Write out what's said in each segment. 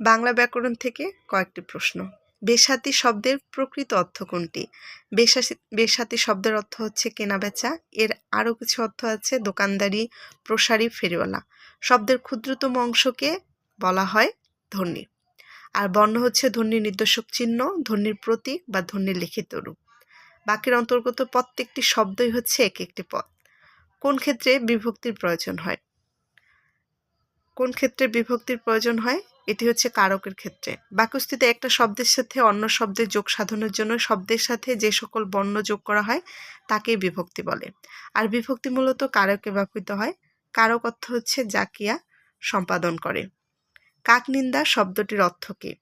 বাংলা ব্যাকরণ থেকে কয়েকটি প্রশ্ন। বেসাতি শব্দের প্রকৃত অর্থ কোনটি? বেসাসি বেসাতি শব্দের অর্থ হচ্ছে কেনাবেচা। এর আরও কিছু অর্থ আছে, দোকানদারি, প্রসারী, ফেরিওয়ালা। শব্দের ক্ষুদ্রতম অংশকে বলা হয় ধ্বনি। আর বর্ণ হচ্ছে ধ্বনির নির্দেশক চিহ্ন, ধ্বনির প্রতীক বা ধ্বনির লিখিত রূপ। বাক্যের অন্তর্গত প্রত্যেকটি শব্দই হচ্ছে এক একটি পদ। কোন ক্ষেত্রে বিভক্তির প্রয়োজন হয়? কোন ক্ষেত্রে বিভক্তির প্রয়োজন হয়? এটি হচ্ছে কারকের ক্ষেত্রে। বাক্যস্থিতে একটা শব্দের সাথে অন্য শব্দের যোগ সাধনের জন্য শব্দের সাথে যে সকল বর্ণ যোগ করা হয়, তাকেই বিভক্তি বলে। আর বিভক্তি মূলত কারকে ব্যবহৃত হয়। কারক অর্থ হচ্ছে জাকিয়া সম্পাদন করে। কাকনিন্দা শব্দটির অর্থ কী?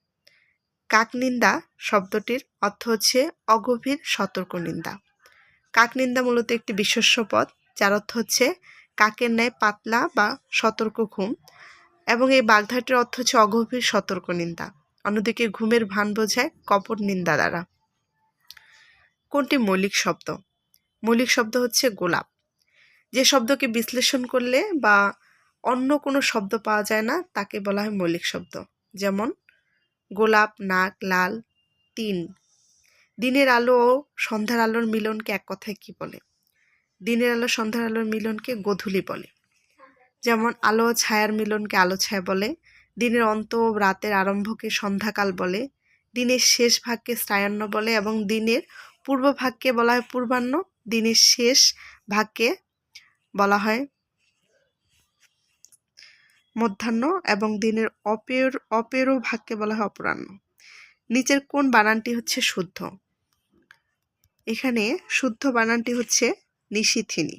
কাকনিন্দা শব্দটির অর্থ হচ্ছে অগভীর সতর্ক নিন্দা। কাকনিন্দা মূলত একটি বিশ্বস্য পদ, যার অর্থ হচ্ছে কাকের ন্যায় পাতলা বা সতর্ক ঘুম। এবং এই বাগধাটির অর্থ হচ্ছে অগভীর সতর্ক নিন্দা। অন্যদিকে ঘুমের ভান বোঝায় কপট নিন্দা দ্বারা। কোনটি মৌলিক শব্দ? মৌলিক শব্দ হচ্ছে গোলাপ। যে শব্দকে বিশ্লেষণ করলে বা অন্য কোনো শব্দ পাওয়া যায় না, তাকে বলা হয় মৌলিক শব্দ। যেমন, গোলাপ নাক লাল, তিন। দিনের আলো ও সন্ধ্যার আলোর মিলনকে এক কথায় কি বলে? দিনের আলো, সন্ধ্যার আলোর মিলনকে গোধূলি বলে। যেমন আলো ছায়ার মিলনকে আলো ছায়া বলে, দিনের অন্ত রাতের আরম্ভকে সন্ধ্যাকাল বলে, দিনের শেষ ভাগকে শ্রায়ান্ন বলে এবং দিনের পূর্ব ভাগকে বলা হয় পূর্বাহ্ন, দিনের শেষ ভাগকে বলা হয় মধ্যাহ্ন এবং দিনের অপের অপেরও ভাগকে বলা হয় অপরাহ্ন। নিচের কোন বানানটি হচ্ছে শুদ্ধ? এখানে শুদ্ধ বানানটি হচ্ছে নিশিথিনী।